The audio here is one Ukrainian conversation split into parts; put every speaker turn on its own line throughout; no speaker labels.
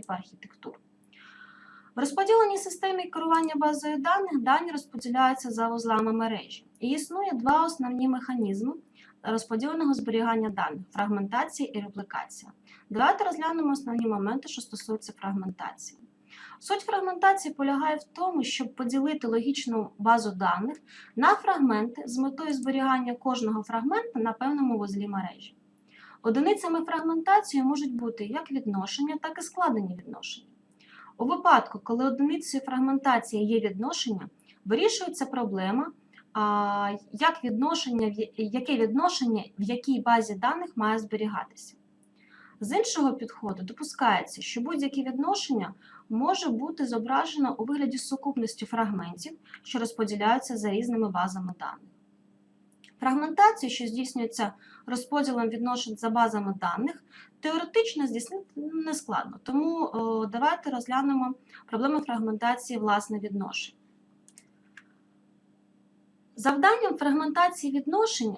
типи архітектур. В розподіленій системі керування базою даних дані розподіляються за вузлами мережі. І існує два основні механізми розподіленого зберігання даних фрагментація і реплікація. Давайте розглянемо основні моменти, що стосуються фрагментації. Суть фрагментації полягає в тому, щоб поділити логічну базу даних на фрагменти з метою зберігання кожного фрагмента на певному вузлі мережі. Одиницями фрагментації можуть бути як відношення, так і складені відношення. У випадку, коли одиницею фрагментації є відношення, вирішується проблема, як відношення, яке відношення в якій базі даних має зберігатися. З іншого підходу допускається, що будь-яке відношення може бути зображено у вигляді сукупності фрагментів, що розподіляються за різними базами даних. Фрагментацію, що здійснюється розподілом відношень за базами даних, теоретично здійснити не складно. Тому давайте розглянемо проблеми фрагментації власне відношень. Завданням фрагментації відношень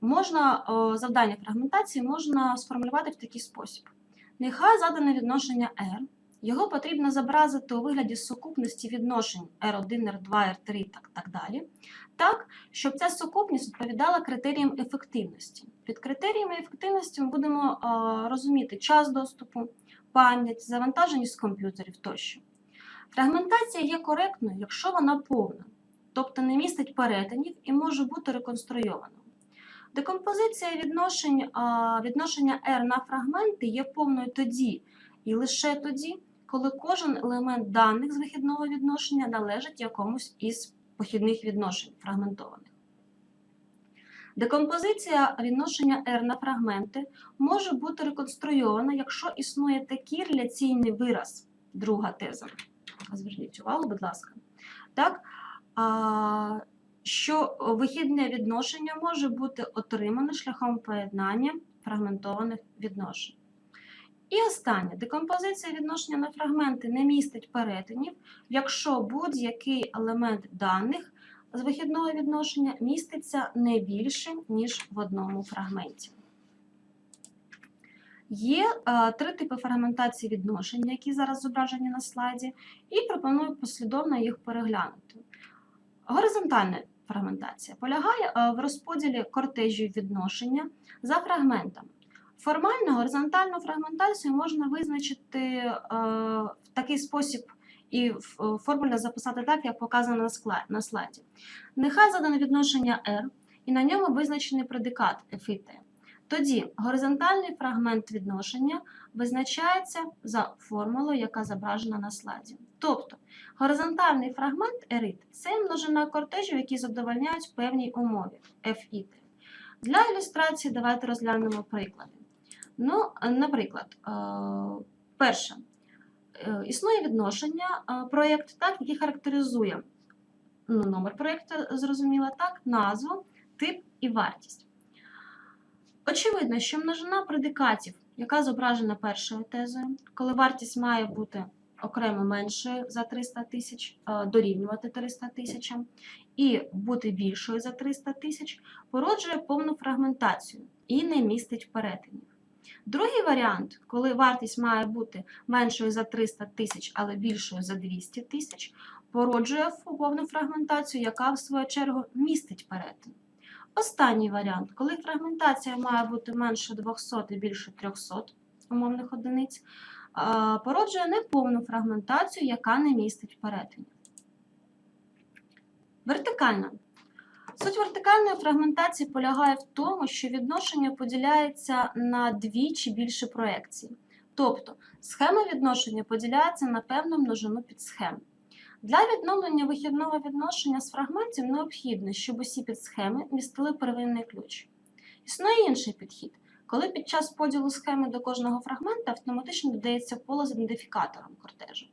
можна, завдання фрагментації можна сформулювати в такий спосіб. Нехай задане відношення R, його потрібно зобразити у вигляді сукупності відношень R1, R2, R3 і так, так далі, так, щоб ця сукупність відповідала критеріям ефективності. Під критеріями ефективності ми будемо а, розуміти час доступу, пам'ять, завантаженість комп'ютерів тощо. Фрагментація є коректною, якщо вона повна, тобто не містить перетинів і може бути реконструйованою. Декомпозиція відношень, а, відношення R на фрагменти є повною тоді і лише тоді, коли кожен елемент даних з вихідного відношення належить якомусь із похідних відношень фрагментованих. Декомпозиція відношення R на фрагменти може бути реконструйована, якщо існує такий реляційний вираз, друга теза. Зверніть увагу, будь ласка. Так, а, що вихідне відношення може бути отримане шляхом поєднання фрагментованих відношень. І останнє, декомпозиція відношення на фрагменти не містить перетинів, якщо будь-який елемент даних з вихідного відношення міститься не більше, ніж в одному фрагменті. Є е, три типи фрагментації відношень, які зараз зображені на слайді, і пропоную послідовно їх переглянути. Горизонтальна фрагментація полягає е, в розподілі кортежів відношення за фрагментами. Формально горизонтальну фрагментацію можна визначити е, в такий спосіб і в- формульно записати так, як показано на слайді. Нехай задане відношення R, і на ньому визначений предикат F і T. Тоді горизонтальний фрагмент відношення визначається за формулою, яка зображена на слайді. Тобто горизонтальний фрагмент ерит це множина кортежів, які задовольняють певній умові F і T. Для ілюстрації давайте розглянемо приклади. Ну, е, наприклад, е, перше, е, існує відношення проєкт, так, який характеризує ну, номер проєкту, зрозуміло, так, назву, тип і вартість. Очевидно, що множина предикатів, яка зображена першою тезою, коли вартість має бути окремо меншою за 300 тисяч, дорівнювати 300 тисячам, і бути більшою за 300 тисяч, породжує повну фрагментацію і не містить перетинів. Другий варіант, коли вартість має бути меншою за 300 тисяч, але більшою за 200 тисяч, породжує повну фрагментацію, яка в свою чергу містить перетин. Останній варіант, коли фрагментація має бути менше 200 і більше 300 умовних одиниць, породжує неповну фрагментацію, яка не містить перетинів. Вертикальна. Суть вертикальної фрагментації полягає в тому, що відношення поділяється на дві чи більше проекцій. Тобто схема відношення поділяється на певну множину підсхем. Для відновлення вихідного відношення з фрагментів необхідно, щоб усі підсхеми містили первинний ключ. Існує інший підхід, коли під час поділу схеми до кожного фрагмента автоматично додається поле з ідентифікатором кортежу.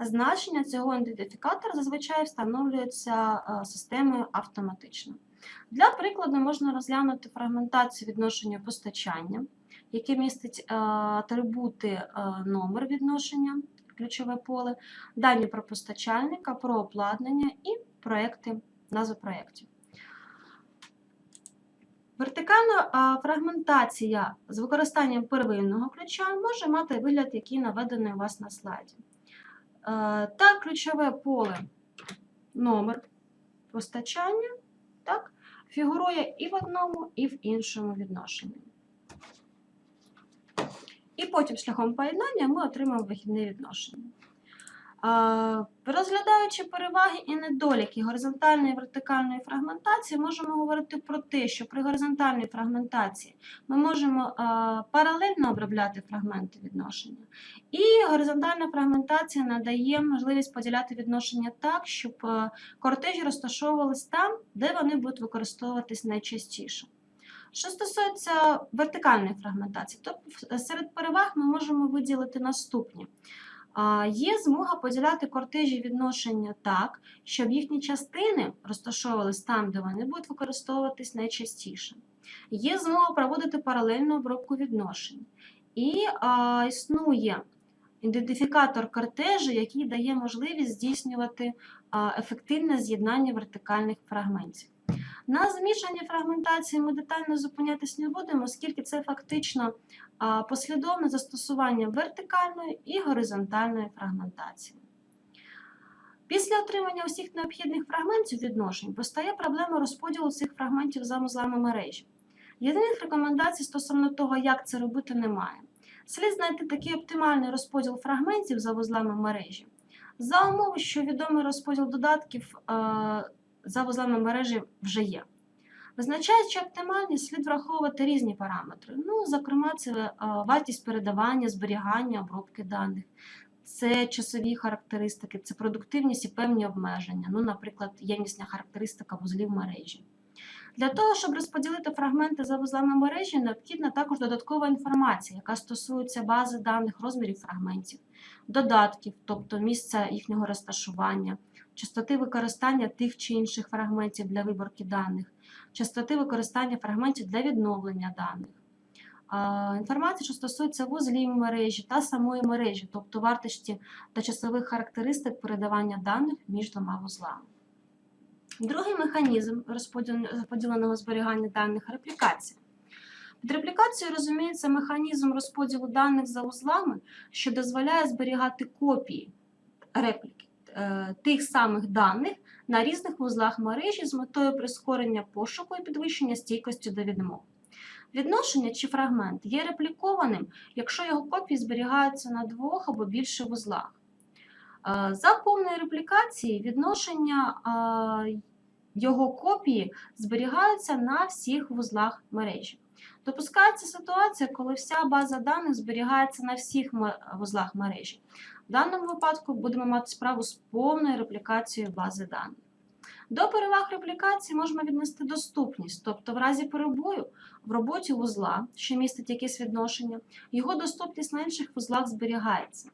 Значення цього ідентифікатора зазвичай встановлюється е, системою автоматично. Для прикладу можна розглянути фрагментацію відношення постачання, яке містить е, атрибути е, номер відношення, ключове поле, дані про постачальника, про обладнання і проекти, назви проєктів. Вертикальна фрагментація з використанням первинного ключа може мати вигляд, який наведений у вас на слайді. Е, Так, ключове поле номер постачання так, фігурує і в одному, і в іншому відношенні. І потім шляхом поєднання ми отримаємо вихідне відношення. Розглядаючи переваги і недоліки горизонтальної і вертикальної фрагментації, можемо говорити про те, що при горизонтальній фрагментації ми можемо паралельно обробляти фрагменти відношення. І горизонтальна фрагментація надає можливість поділяти відношення так, щоб кортежі розташовувались там, де вони будуть використовуватись найчастіше. Що стосується вертикальної фрагментації, то серед переваг ми можемо виділити наступні. Є змога поділяти кортежі відношення так, щоб їхні частини розташовувались там, де вони будуть використовуватись найчастіше. Є змога проводити паралельну обробку відношень. І а, існує ідентифікатор кортежу, який дає можливість здійснювати ефективне з'єднання вертикальних фрагментів. На змішанні фрагментації ми детально зупинятись не будемо, оскільки це фактично послідовне застосування вертикальної і горизонтальної фрагментації. Після отримання усіх необхідних фрагментів відношень постає проблема розподілу цих фрагментів за вузлами мережі. Єдиних рекомендацій стосовно того, як це робити, немає. Слід знайти такий оптимальний розподіл фрагментів за вузлами мережі, за умови, що відомий розподіл додатків за вузлами мережі вже є. Визначаючи оптимальність, слід враховувати різні параметри. Ну, зокрема, це е, вартість передавання, зберігання, обробки даних, це часові характеристики, це продуктивність і певні обмеження, ну, наприклад, ємнісна характеристика вузлів мережі. Для того, щоб розподілити фрагменти за вузлами мережі, необхідна також додаткова інформація, яка стосується бази даних, розмірів фрагментів, додатків, тобто місця їхнього розташування, частоти використання тих чи інших фрагментів для виборки даних, частоти використання фрагментів для відновлення даних. Інформація, що стосується вузлів мережі та самої мережі, тобто вартості та часових характеристик передавання даних між двома вузлами. Другий механізм розподіленого зберігання даних реплікація. Під реплікацією розуміється механізм розподілу даних за вузлами, що дозволяє зберігати копії репліки тих самих даних на різних вузлах мережі з метою прискорення пошуку і підвищення стійкості до відмов. Відношення чи фрагмент є реплікованим, якщо його копії зберігаються на двох або більше вузлах. Е, За повної реплікації відношення е, його копії зберігаються на всіх вузлах мережі. Допускається ситуація, коли вся база даних зберігається на всіх вузлах мережі. В даному випадку будемо мати справу з повною реплікацією бази даних. До переваг реплікації можна віднести доступність, тобто в разі перебою в роботі вузла, що містить якесь відношення, його доступність на інших вузлах зберігається.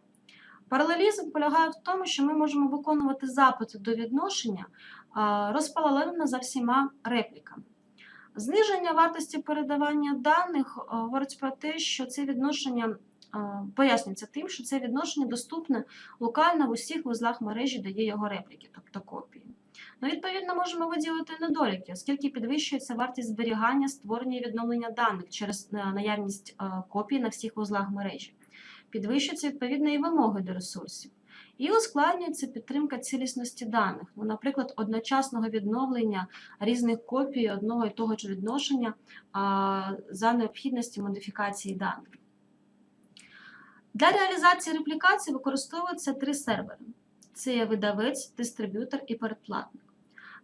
Паралелізм полягає в тому, що ми можемо виконувати запити до відношення а, розпаралельно за всіма репліками. Зниження вартості передавання даних говорить про те, що це відношення пояснюється тим, що це відношення доступне локально в усіх вузлах мережі, де є його репліки, тобто копії. Ну, відповідно, можемо виділити недоліки, оскільки підвищується вартість зберігання, створення і відновлення даних через е, наявність е, копій на всіх вузлах мережі. Підвищуються відповідно і вимоги до ресурсів. І ускладнюється підтримка цілісності даних, ну, наприклад, одночасного відновлення різних копій одного і того ж відношення а, за необхідності модифікації даних. Для реалізації реплікації використовуються три сервери: це є видавець, дистриб'ютор і передплатник.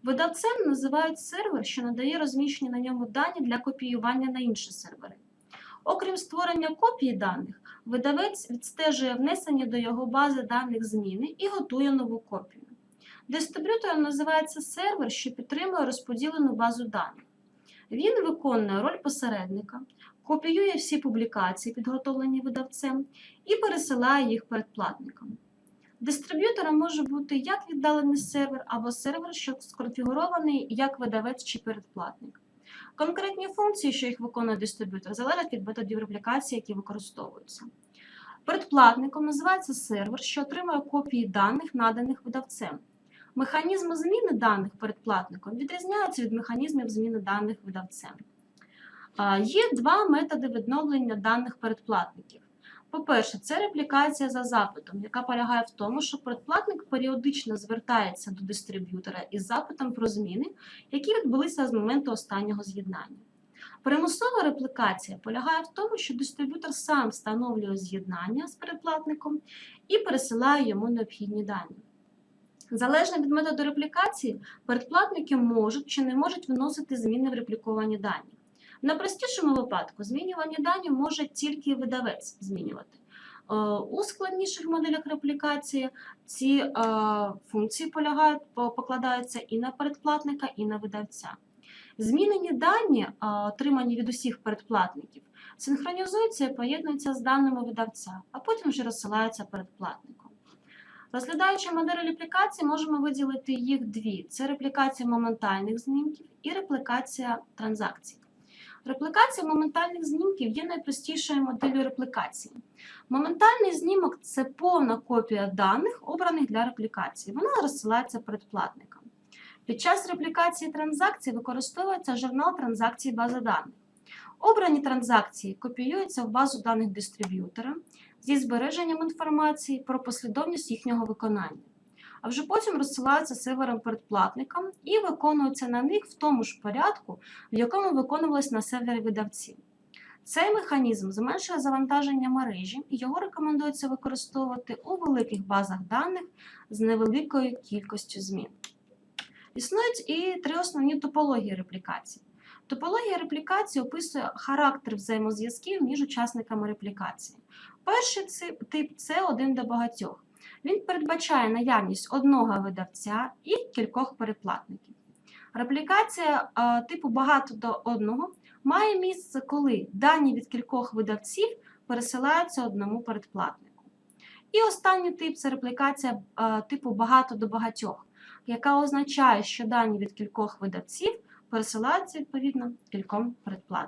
Видавцем називають сервер, що надає розміщені на ньому дані для копіювання на інші сервери. Окрім створення копії даних, видавець відстежує внесені до його бази даних зміни і готує нову копію. Дистриб'ютором називається сервер, що підтримує розподілену базу даних. Він виконує роль посередника, копіює всі публікації, підготовлені видавцем, і пересилає їх передплатникам. Дистриб'ютором може бути як віддалений сервер або сервер, що сконфігурований як видавець чи передплатник. Конкретні функції, що їх виконує дистриб'ютор, залежать від методів реплікації, які використовуються. Передплатником називається сервер, що отримує копії даних, наданих видавцем. Механізми зміни даних передплатником відрізняються від механізмів зміни даних видавцем. Є два методи відновлення даних передплатників. По-перше, це реплікація за запитом, яка полягає в тому, що передплатник періодично звертається до дистриб'ютора із запитом про зміни, які відбулися з моменту останнього з'єднання. Примусова реплікація полягає в тому, що дистриб'ютор сам встановлює з'єднання з передплатником і пересилає йому необхідні дані. Залежно від методу реплікації, передплатники можуть чи не можуть виносити зміни в репліковані дані. В найпростішому випадку змінювані дані може тільки видавець змінювати. Е, У складніших моделях реплікації ці е, функції полягають, покладаються і на передплатника, і на видавця. Змінені дані, е, отримані від усіх передплатників, синхронізуються і поєднуються з даними видавця, а потім вже розсилаються передплатником. Розглядаючи модель реплікації, можемо виділити їх дві: це реплікація моментальних знімків і реплікація транзакцій. Реплікація моментальних знімків є найпростішою моделлю реплікації. Моментальний знімок це повна копія даних, обраних для реплікації. Вона розсилається передплатникам. Під час реплікації транзакцій використовується журнал транзакцій бази даних. Обрані транзакції копіюються в базу даних дистриб'ютора зі збереженням інформації про послідовність їхнього виконання, а вже потім розсилаються серверам передплатникам і виконуються на них в тому ж порядку, в якому виконувалось на сервері видавці. Цей механізм зменшує завантаження мережі і його рекомендується використовувати у великих базах даних з невеликою кількістю змін. Існують і три основні топології реплікації. Топологія реплікації описує характер взаємозв'язків між учасниками реплікації. Перший тип це один до багатьох. Він передбачає наявність одного видавця і кількох переплатників. Реплікація е, типу багато до одного має місце, коли дані від кількох видавців пересилаються одному передплатнику. І останній тип це реплікація е, типу багато до багатьох, яка означає, що дані від кількох видавців пересилаються відповідно кільком передплатникам.